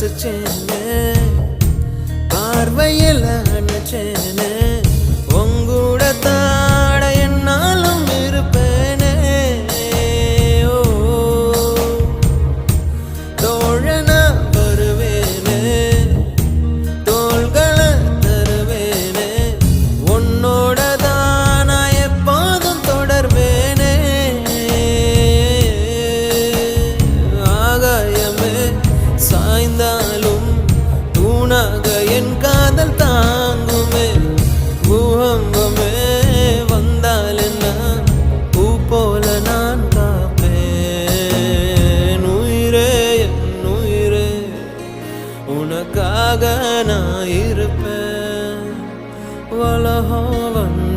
စစ်ချင်းရဲ့ உனக்காக நான் இருப்பேன். வளஹோவன்